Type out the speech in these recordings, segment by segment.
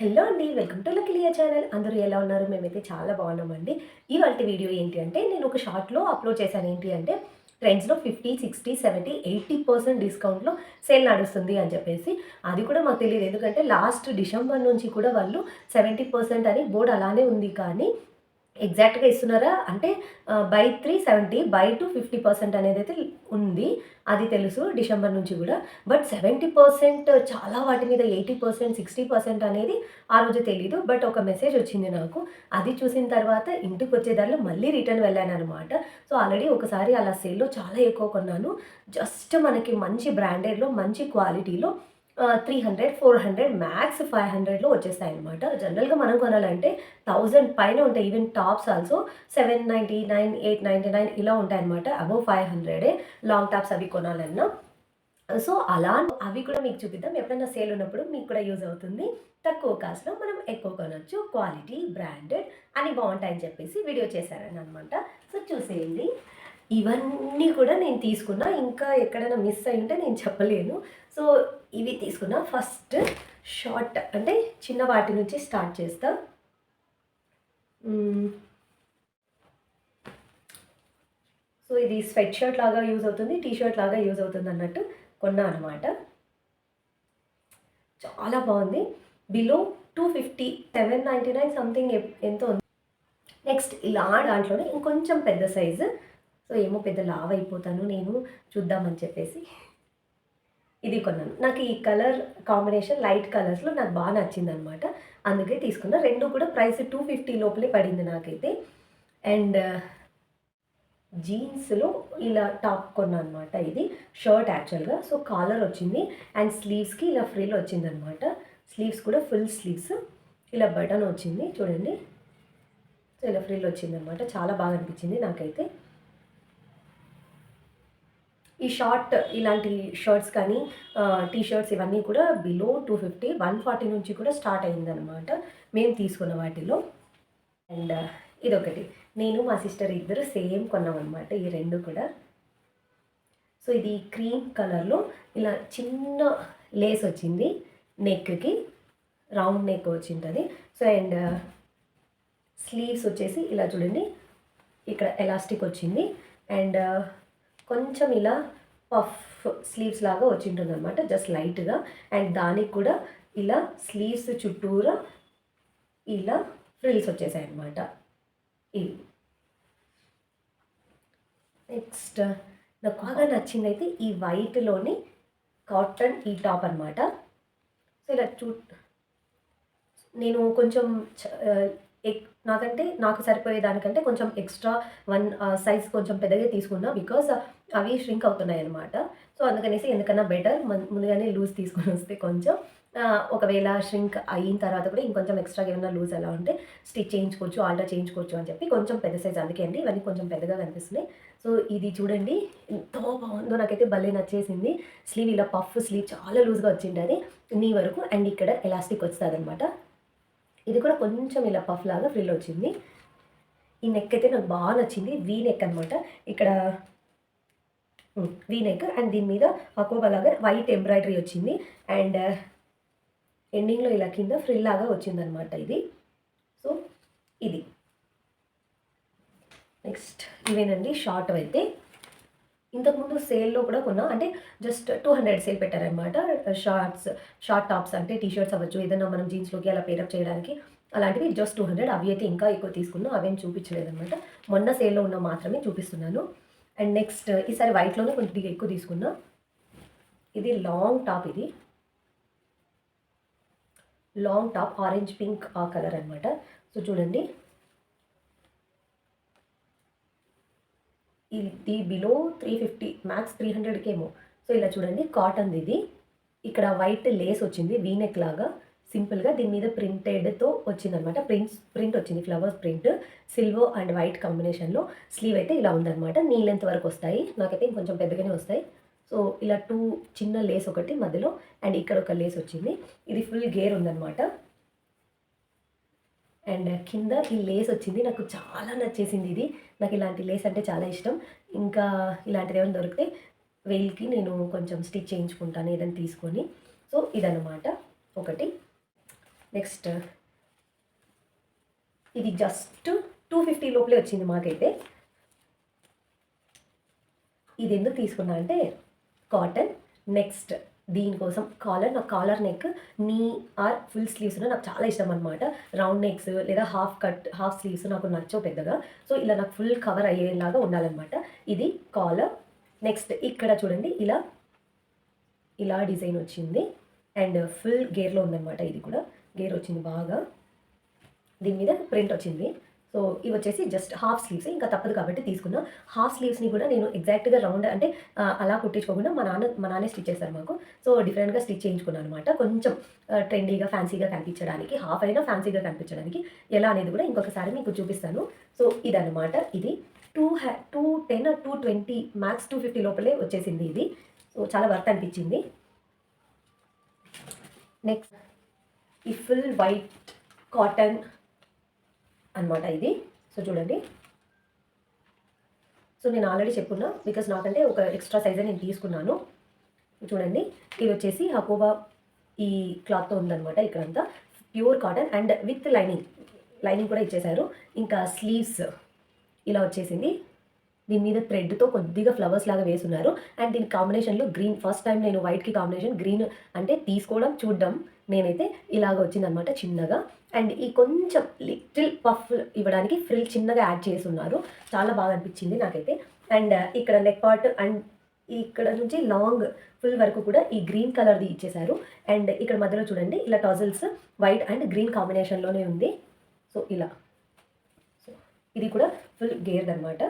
Hello అండి welcome to లకిలియా channel. అందరూ ఎలా ఉన్నారు? మేమైతే చాలా బాగున్నామండి. ఇవాళ వీడియో ఏంటి అంటే నేను ఒక షార్ట్లో అప్లోడ్ చేశాను. ఏంటి అంటే ట్రెండ్స్లో fifty sixty seventy eighty percent డిస్కౌంట్లో సేల్ నడుస్తుంది అని చెప్పేసి. అది కూడా మాకు తెలియదు. ఎందుకంటే లాస్ట్ డిసెంబర్ నుంచి కూడా వాళ్ళు సెవెంటీ పర్సెంట్ అని బోర్డు అలానే ఉంది. కానీ ఎగ్జాక్ట్గా ఇస్తున్నారా? అంటే buy three seventy buy two fifty percent అనేది అయితే ఉంది. అది తెలుసు డిసెంబర్ నుంచి కూడా. బట్ సెవెంటీ పర్సెంట్ చాలా వాటి మీద ఎయిటీ పర్సెంట్ సిక్స్టీ పర్సెంట్ అనేది ఆ రోజు తెలీదు. బట్ ఒక మెసేజ్ వచ్చింది నాకు. అది చూసిన తర్వాత ఇంటికి వచ్చేదారిలో మళ్ళీ రిటర్న్ వెళ్ళాను అనమాట సో ఆల్రెడీ ఒకసారి అలా సేల్లో చాలా ఎక్కువ కొన్నాను. జస్ట్ మనకి మంచి బ్రాండెడ్లో మంచి క్వాలిటీలో three hundred four hundred max five హండ్రెడ్లో వచ్చేస్తాయి అనమాట జనరల్గా మనం కొనాలంటే థౌజండ్ పైన ఉంటాయి. Even tops also seven ninety nine eight ninety nine ఇలా ఉంటాయి అనమాట అబౌవ్ ఫైవ్ హండ్రెడే లాంగ్ టాప్స్ అవి కొనాలన్నా. సో అలా అవి కూడా మీకు చూపిద్దాం. ఎప్పుడైనా సేల్ ఉన్నప్పుడు మీకు కూడా యూజ్ అవుతుంది. తక్కువ కాస్ట్లో మనం ఎక్కువ కొనొచ్చు. క్వాలిటీ బ్రాండెడ్ అని బాగుంటాయని చెప్పేసి వీడియో చేశారని అనమాట సో చూసేయండి. ఇవన్నీ కూడా నేను తీసుకున్నా. ఇంకా ఎక్కడైనా మిస్ అయి ఉంటే నేను చెప్పలేను. సో ఇవి తీసుకున్నా. ఫస్ట్ షార్ట్ అంటే చిన్న వాటి నుంచి స్టార్ట్ చేస్తా. సో ఇది స్వెట్ షర్ట్ లాగా యూజ్ అవుతుంది టీ షర్ట్ లాగా యూజ్ అవుతుంది అన్నట్టు కొన్నా అనమాట చాలా బాగుంది. Below two fifty seven ninety nine something ఎంతో ఉంది. నెక్స్ట్ ఇలా దాంట్లోనే ఇంకొంచెం పెద్ద సైజు సో ఏమో పెద్ద లావ్ అయిపోతాను నేను చూద్దామని చెప్పేసి ఇది కొన్నాను. నాకు ఈ కలర్ కాంబినేషన్ లైట్ కలర్స్లో నాకు బాగా నచ్చింది అనమాట అందుకే తీసుకున్నా. రెండు కూడా ప్రైస్ టూ ఫిఫ్టీ లోపలే పడింది నాకైతే. అండ్ జీన్స్లో ఇలా టాప్ కొన్నా అనమాట ఇది. షర్ట్ యాక్చువల్గా. సో కాలర్ వచ్చింది. అండ్ స్లీవ్స్కి ఇలా ఫ్రిల్ వచ్చింది అనమాట స్లీవ్స్ కూడా ఫుల్ స్లీవ్స్. ఇలా బటన్ వచ్చింది. చూడండి. సో ఇలా ఫ్రిల్ వచ్చింది అనమాట చాలా బాగా అనిపించింది నాకైతే. ఈ షార్ట్ ఇలాంటి షర్ట్స్ కానీ టీ షర్ట్స్ ఇవన్నీ కూడా below two fifty one forty నుంచి కూడా స్టార్ట్ అయిందనమాట మేము తీసుకున్న వాటిలో. అండ్ uh, ఇదొకటి. నేను మా సిస్టర్ ఇద్దరు సేమ్ కొన్నాం అనమాట ఈ రెండు కూడా. సో ఇది క్రీమ్ కలర్లో ఇలా చిన్న లేస్ వచ్చింది నెక్కి రౌండ్ నెక్ వచ్చింటుంది. సో అండ్ స్లీవ్స్ వచ్చేసి ఇలా చూడండి. ఇక్కడ ఎలాస్టిక్ వచ్చింది. అండ్ కొంచెం ఇలా పఫ్ స్లీవ్స్ లాగా వచ్చింటుంది అనమాట జస్ట్ లైట్గా. అండ్ దానికి కూడా ఇలా స్లీవ్స్ చుట్టూరా ఇలా ఫ్రిల్స్ వచ్చేసాయి అనమాట ఇవి నెక్స్ట్ నాకు బాగా నచ్చింది అయితే ఈ వైట్లోని కాటన్ ఈ టాప్ అనమాట సో ఇలా చూ నేను కొంచెం చ- నాకంటే నాకు సరిపోయే దానికంటే కొంచెం ఎక్స్ట్రా వన్ సైజ్ కొంచెం పెద్దగా తీసుకున్నా బికాస్ అవి ష్రింక్ అవుతున్నాయి అనమాట సో అందుకనేసి ఎందుకన్నా బెటర్ ముందుగానే లూజ్ తీసుకొని వస్తే కొంచెం ఒకవేళ ష్రింక్ అయిన తర్వాత కూడా ఇంకొంచెం ఎక్స్ట్రా ఏమైనా లూజ్ ఎలా ఉంటే స్టిచ్ చేయించుకోవచ్చు ఆల్టర్ చేయించుకోవచ్చు అని చెప్పి కొంచెం పెద్ద సైజ్ అందుకే అండి. ఇవన్నీ కొంచెం పెద్దగా కనిపిస్తున్నాయి. సో ఇది చూడండి ఎంతో బాగుందో నాకైతే భలే నచ్చేసింది. స్లీవ్ ఇలా పఫ్ స్లీవ్ చాలా లూజ్గా వచ్చింది అది. నీ వరకు అండ్ ఇక్కడ ఎలాస్టిక్ వస్తుంది అనమాట ఇది కూడా కొంచెం ఇలా పఫ్ లాగా ఫ్రిల్ వచ్చింది. ఈ నెక్ అయితే నాకు బాగా నచ్చింది. వీ నెక్ అనమాట ఇక్కడ వీ నెక్ అండ్ దీని మీద అకోబా లాగా వైట్ ఎంబ్రాయిడరీ వచ్చింది. అండ్ uh, ఎండింగ్లో ఇలా కింద ఫ్రిల్ లాగా వచ్చిందనమాట ఇది. సో ఇది. నెక్స్ట్ ఇవేనండి షార్ట్ అయితే. ఇంతకుముందు సేల్లో కూడా కొన్నా అంటే జస్ట్ టూ హండ్రెడ్ సేల్ పెట్టారనమాట షార్ట్స్ షార్ట్ టాప్స్ అంటే టీ షర్ట్స్ అవ్వచ్చు ఏదైనా మనం జీన్స్లోకి అలా పేరప్ చేయడానికి. అలాంటివి జస్ట్ టూ హండ్రెడ్ అవి అయితే ఇంకా ఎక్కువ తీసుకున్నాం అవేం చూపించలేదు అనమాట మొన్న సేల్లో ఉన్న మాత్రమే చూపిస్తున్నాను. అండ్ నెక్స్ట్ ఈసారి వైట్లోనే కొంచెం ఎక్కువ తీసుకున్నా. ఇది లాంగ్ టాప్ ఇది. లాంగ్ టాప్ ఆరెంజ్ పింక్ ఆ కలర్ అనమాట సో చూడండి. ఇది below three fifty max three హండ్రెడ్కి ఏమో. సో ఇలా చూడండి కాటన్ది ఇది. ఇక్కడ వైట్ లేస్ వచ్చింది వీనెక్ లాగా. సింపుల్గా దీని మీద ప్రింటెడ్తో వచ్చిందనమాట. ప్రింట్స్ ప్రింట్ వచ్చింది flowers print silver and white కాంబినేషన్లో స్లీవ్ అయితే ఇలా ఉందన్నమాట నీ లెంత్ వరకు వస్తాయి. నాకైతే ఇంకొంచెం పెద్దగానే వస్తాయి. సో ఇలా టూ చిన్న లేస్ ఒకటి మధ్యలో. అండ్ ఇక్కడ ఒక లేస్ వచ్చింది. ఇది ఫుల్ గేర్ ఉందన్నమాట అండ్ కింద ఈ లేస్ వచ్చింది. నాకు చాలా నచ్చేసింది ఇది. నాకు ఇలాంటి లేస్ అంటే చాలా ఇష్టం. ఇంకా ఇలాంటిది ఏమైనా దొరికితే వెయిల్కి నేను కొంచెం స్టిచ్ చేయించుకుంటాను ఏదైనా తీసుకొని. సో ఇదన్నమాట. ఒకటి. నెక్స్ట్. ఇది జస్ట్ టూ ఫిఫ్టీ లోపలే వచ్చింది మాకైతే. ఇది ఎందుకు తీసుకున్నా అంటే కాటన్. నెక్స్ట్. దీనికోసం కాలర్ నాకు కాలర్ నెక్ నీ ఆర్ ఫుల్ స్లీవ్స్ నాకు చాలా ఇష్టం అనమాట రౌండ్ నెక్స్ లేదా హాఫ్ కట్ హాఫ్ స్లీవ్స్ నాకు నచ్చవు పెద్దగా. సో ఇలా నాకు ఫుల్ కవర్ అయ్యేలాగా ఉండాలన్నమాట. ఇది కాలర్ నెక్స్ట్ ఇక్కడ చూడండి ఇలా ఇలా డిజైన్ వచ్చింది. అండ్ ఫుల్ గేర్లో ఉందన్నమాట ఇది కూడా. గేర్ వచ్చింది బాగా. దీని మీద ప్రింట్ వచ్చింది. సో ఇవి వచ్చేసి జస్ట్ హాఫ్ స్లీవ్స్ ఇంకా తప్పదు కాబట్టి తీసుకున్నా హాఫ్ స్లీవ్స్ని కూడా నేను ఎగ్జాక్ట్గా రౌండ్ అంటే అలా కుట్టించుకోకుండా మా నాన్న మా నాన్నే స్టిచ్ చేశారు మాకు. సో డిఫరెంట్గా స్టిచ్ చేయించుకున్నాను అనమాట కొంచెం ట్రెండీగా ఫ్యాన్సీగా కనిపించడానికి హాఫ్ అయినా ఫ్యాన్సీగా కనిపించడానికి ఎలా అనేది కూడా ఇంకొకసారి మీకు చూపిస్తాను. సో ఇదనమాట ఇది. టూ హ్యా two ten two twenty max two fifty లోపలే వచ్చేసింది ఇది. సో చాలా వర్త్ అనిపించింది. నెక్స్ట్ ఈ ఫుల్ వైట్ కాటన్ అన్నమాట ఇది. సో చూడండి. సో నేను ఆల్రెడీ చెప్పున్నా బికాస్ నాకంటే ఒక ఎక్స్ట్రా సైజ్ నేను తీసుకున్నాను. చూడండి ఇది వచ్చేసి హకోబా ఈ క్లాత్తో ఉందనమాట ఇక్కడంతా. Pure cotton and with lining. Lining కూడా ఇచ్చేశారు. ఇంకా స్లీవ్స్. ఇలా వచ్చేసింది. దీని మీద థ్రెడ్తో కొద్దిగా ఫ్లవర్స్ లాగా వేసున్నారు. అండ్ దీని కాంబినేషన్లో గ్రీన్ ఫస్ట్ టైం నేను వైట్కి కాంబినేషన్ గ్రీన్ అంటే తీసుకోవడం చూడడం నేనైతే ఇలాగ వచ్చిందనమాట చిన్నగా. అండ్ ఈ కొంచెం లిటిల్ పఫ్ ఇవ్వడానికి ఫ్రిల్ చిన్నగా యాడ్ చేసి ఉన్నారు చాలా బాగా అనిపించింది నాకైతే. అండ్ uh, ఇక్కడ నెక్ పార్ట్ అండ్ ఇక్కడ నుంచి లాంగ్ ఫుల్ వరకు కూడా ఈ గ్రీన్ కలర్ది ఇచ్చేశారు. అండ్ ఇక్కడ మధ్యలో చూడండి ఇలా టజల్స్ వైట్ అండ్ గ్రీన్ కాంబినేషన్లోనే ఉంది. సో ఇలా. సో ఇది కూడా ఫుల్ గేర్డ్ అనమాట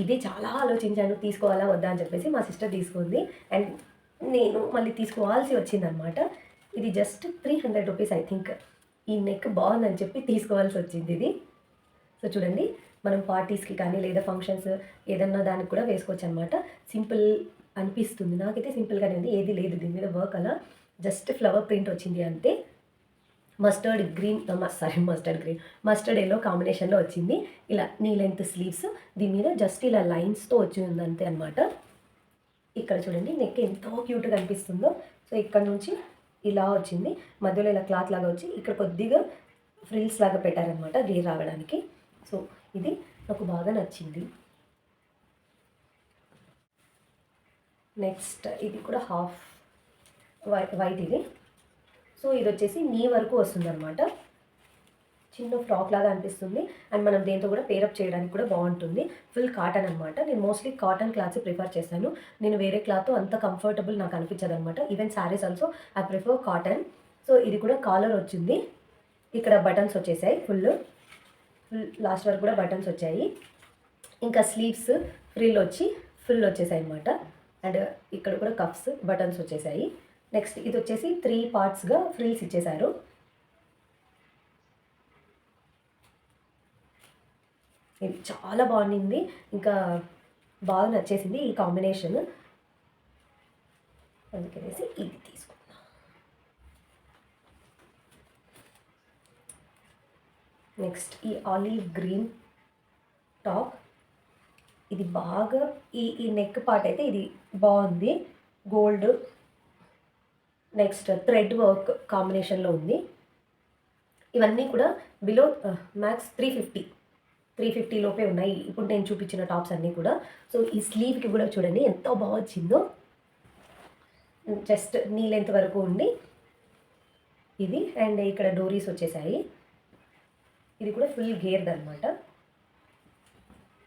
ఇది చాలా ఆలోచించాను తీసుకోవాలా వద్దా అని చెప్పేసి మా సిస్టర్ తీసుకుంది. అండ్ నేను మళ్ళీ తీసుకోవాల్సి వచ్చిందనమాట. ఇది just three hundred rupees I think ఈ నెక్ బాగుందని చెప్పి తీసుకోవాల్సి వచ్చింది ఇది. సో చూడండి మనం పార్టీస్కి కానీ లేదా ఫంక్షన్స్ ఏదన్నా దానికి కూడా వేసుకోవచ్చు అనమాట సింపుల్ అనిపిస్తుంది. నాకైతే సింపుల్గానే ఉంది. ఏది లేదు దీని మీద వర్క్ అలా. జస్ట్ ఫ్లవర్ ప్రింట్ వచ్చింది అంతే. Mustard green sorry mustard green mustard yellow కాంబినేషన్లో వచ్చింది. ఇలా నీ లెంత్ స్లీవ్స్ దీని మీద జస్ట్ ఇలా లైన్స్తో వచ్చి ఉందంతే అనమాట ఇక్కడ చూడండి నెక్ ఎంతో క్యూట్గా అనిపిస్తుందో సో ఇక్కడ నుంచి ఇలా వచ్చింది. మధ్యలో ఇలా క్లాత్ లాగా వచ్చి ఇక్కడ కొద్దిగా ఫ్రిల్స్ లాగా పెట్టారనమాట గేర్ రావడానికి. సో ఇది నాకు బాగా నచ్చింది. నెక్స్ట్ ఇది కూడా హాఫ్ వై వైట్ ఇది. సో ఇది వచ్చేసి నీ వరకు వస్తుంది అనమాట చిన్న ఫ్రాక్ లాగా అనిపిస్తుంది. అండ్ మనం దేంతో కూడా పేరప్ చేయడానికి కూడా బాగుంటుంది. ఫుల్ కాటన్ అనమాట నేను మోస్ట్లీ కాటన్ క్లాత్స్ ప్రిఫర్ చేశాను. నేను వేరే క్లాత్ అంత కంఫర్టబుల్ నాకు అనిపించదు అనమాట even saris also I prefer cotton so ఇది కూడా కాలర్ వచ్చింది. ఇక్కడ బటన్స్ వచ్చేసాయి ఫుల్. ఫుల్ లాస్ట్ వరకు కూడా బటన్స్ వచ్చాయి. ఇంకా స్లీవ్స్ ఫ్రిల్ వచ్చి ఫుల్ వచ్చేసాయి అనమాట అండ్ ఇక్కడ కూడా కప్స్ బటన్స్ వచ్చేసాయి. నెక్స్ట్ ఇది వచ్చేసి త్రీ పార్ట్స్గా ఫ్రిల్స్ ఇచ్చేశారు ఇది చాలా బాగుండింది. ఇంకా బాగా నచ్చేసింది ఈ కాంబినేషన్ అందుకనేసి ఇది తీసుకున్నా. నెక్స్ట్ ఈ ఆలివ్ గ్రీన్ టాప్ ఇది బాగా ఈ ఈ నెక్ పార్ట్ అయితే ఇది బాగుంది. గోల్డ్ నెక్స్ట్ థ్రెడ్ వర్క్ కాంబినేషన్లో ఉంది. ఇవన్నీ కూడా below max three fifty three fifty లోపే ఉన్నాయి. ఇప్పుడు నేను చూపించిన టాప్స్ అన్నీ కూడా. సో ఈ స్లీవ్కి కూడా చూడండి ఎంత బాగా వచ్చిందో. జస్ట్ నీ లెంత్ వరకు ఉంది. ఇది అండ్ ఇక్కడ డోరీస్ వచ్చేసాయి. ఇది కూడా ఫుల్ గేర్డ్ అనమాట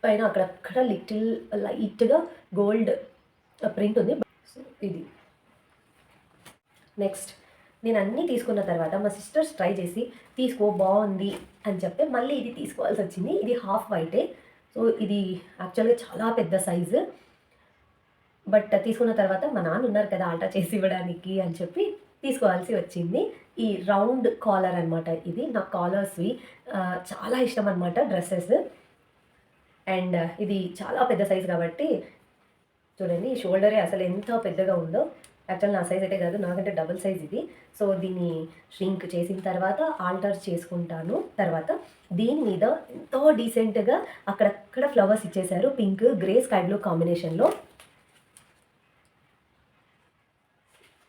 పైన అక్కడక్కడ లిటిల్ లైట్గా గోల్డ్ ప్రింట్ ఉంది. సో ఇది. నెక్స్ట్ నేను అన్నీ తీసుకున్న తర్వాత మా సిస్టర్స్ ట్రై చేసి తీసుకో బాగుంది అని చెప్తే మళ్ళీ ఇది తీసుకోవాల్సి వచ్చింది. ఇది హాఫ్ వైటే సో ఇది యాక్చువల్గా చాలా పెద్ద సైజు బట్ తీసుకున్న తర్వాత మా నాన్న ఉన్నారు కదా ఆల్టా చేసి ఇవ్వడానికి అని చెప్పి తీసుకోవాల్సి వచ్చింది. ఈ రౌండ్ కాలర్ అనమాట ఇది. నా కాలర్స్వి చాలా ఇష్టం అనమాట డ్రెస్సెస్ అండ్ ఇది చాలా పెద్ద సైజ్ కాబట్టి చూడండి ఈ షోల్డరే అసలు ఎంత పెద్దగా ఉందో. యాక్చువల్ నా సైజ్ అయితే కాదు నాకంటే డబుల్ సైజ్ ఇది. సో దీన్ని ష్రింక్ చేసిన తర్వాత ఆల్టర్ చేసుకుంటాను. తర్వాత దీని మీద ఎంతో డీసెంట్గా అక్కడక్కడ ఫ్లవర్స్ ఇచ్చేశారు. పింక్ గ్రే స్కై బ్లూ కాంబినేషన్లో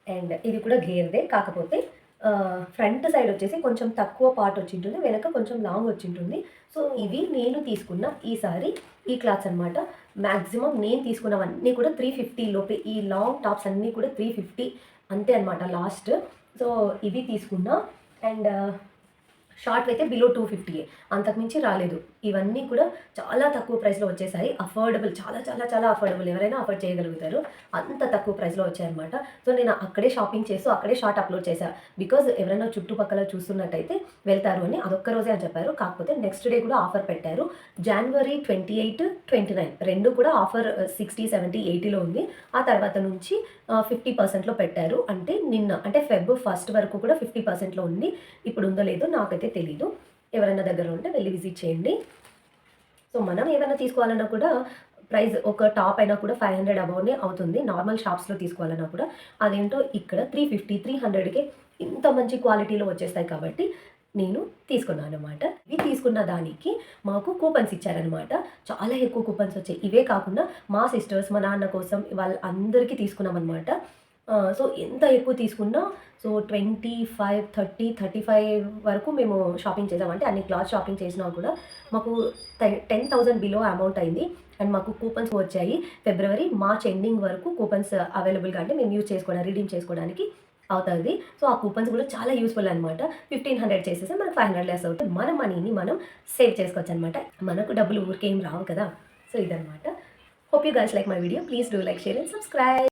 అండ్ ఇది కూడా గేర్దే కాకపోతే ఫ్రంట్ సైడ్ వచ్చేసి కొంచెం తక్కువ పార్ట్ వచ్చింటుంది వెనక కొంచెం లాంగ్ వచ్చింటుంది. సో ఇవి నేను తీసుకున్న ఈసారి ఈ క్లాత్స్ అనమాట మ్యాక్సిమం నేను తీసుకున్నవన్నీ కూడా త్రీ ఫిఫ్టీ లోపే. ఈ లాంగ్ టాప్స్ అన్నీ కూడా త్రీ ఫిఫ్టీ అంతే అనమాట లాస్ట్ సో ఇవి తీసుకున్నా. అండ్ షార్ట్ అయితే బిలో టూ ఫిఫ్టీ అంతకుమించి రాలేదు. ఇవన్నీ కూడా చాలా తక్కువ ప్రైస్లో వచ్చేసాయి. అఫోర్డబుల్ చాలా చాలా చాలా అఫోర్డబుల్ ఎవరైనా అఫోర్డ్ చేయగలుగుతారు. అంత తక్కువ ప్రైస్లో వచ్చాయన్నమాట. సో నేను అక్కడే షాపింగ్ చేస్తూ అక్కడే షార్ట్ అప్లోడ్ చేశాను బికాజ్ ఎవరైనా చుట్టుపక్కల చూస్తున్నట్టయితే వెళ్తారు అని అదొక్క రోజే అని చెప్పారు. కాకపోతే నెక్స్ట్ డే కూడా ఆఫర్ పెట్టారు. జనవరి ట్వంటీ ఎయిట్ ట్వంటీ నైన్ రెండు కూడా ఆఫర్ సిక్స్టీ సెవెంటీ ఎయిటీలో ఉంది. ఆ తర్వాత నుంచి ఫిఫ్టీ పర్సెంట్లో పెట్టారు. అంటే నిన్న అంటే ఫెబ్ ఫస్ట్ వరకు కూడా ఫిఫ్టీ పర్సెంట్లో ఉంది. ఇప్పుడు ఉందో లేదో నాకైతే తెలీదు. ఎవరైనా దగ్గర ఉంటే వెళ్ళి విజిట్ చేయండి. సో మనం ఏదైనా తీసుకోవాలన్నా కూడా ప్రైస్ ఒక టాప్ అయినా కూడా ఫైవ్ హండ్రెడ్ అబౌవ్నే అవుతుంది. నార్మల్ షాప్స్లో తీసుకోవాలన్నా కూడా. అదేంటో ఇక్కడ త్రీ ఫిఫ్టీ త్రీ హండ్రెడ్కే ఇంత మంచి క్వాలిటీలో వచ్చేస్తాయి కాబట్టి నేను తీసుకున్నాను అనమాట ఇవి తీసుకున్న దానికి మాకు కూపన్స్ ఇచ్చారనమాట చాలా ఎక్కువ కూపన్స్ వచ్చాయి. ఇవే కాకుండా మా సిస్టర్స్ మా నాన్న కోసం వాళ్ళందరికీ తీసుకున్నాం అనమాట సో ఎంత ఎక్కువ తీసుకున్నా so twenty five thirty thirty five వరకు మేము షాపింగ్ చేసామంటే అన్ని క్లాత్ షాపింగ్ చేసినా కూడా మాకు టెన్ థౌజండ్ బిలో అమౌంట్ అయింది. అండ్ మాకు కూపన్స్ వచ్చాయి. ఫిబ్రవరి మార్చ్ ఎండింగ్ వరకు కూపన్స్ అవైలబుల్గా అంటే మేము యూజ్ చేసుకోవడానికి రిడీమ్ చేసుకోవడానికి అవుతుంది. సో ఆ కూపన్స్ కూడా చాలా యూస్ఫుల్ అనమాట ఫిఫ్టీన్ హండ్రెడ్ చేసేస్తే మనకు ఫైవ్ హండ్రెడ్ లెస్ అవుతుంది. మన మనీని మనం సేవ్ చేసుకోవచ్చు అనమాట మనకు డబ్బులు ఊరికేం రావు కదా. సో ఇదనమాట hope you guys like my video please do like share and subscribe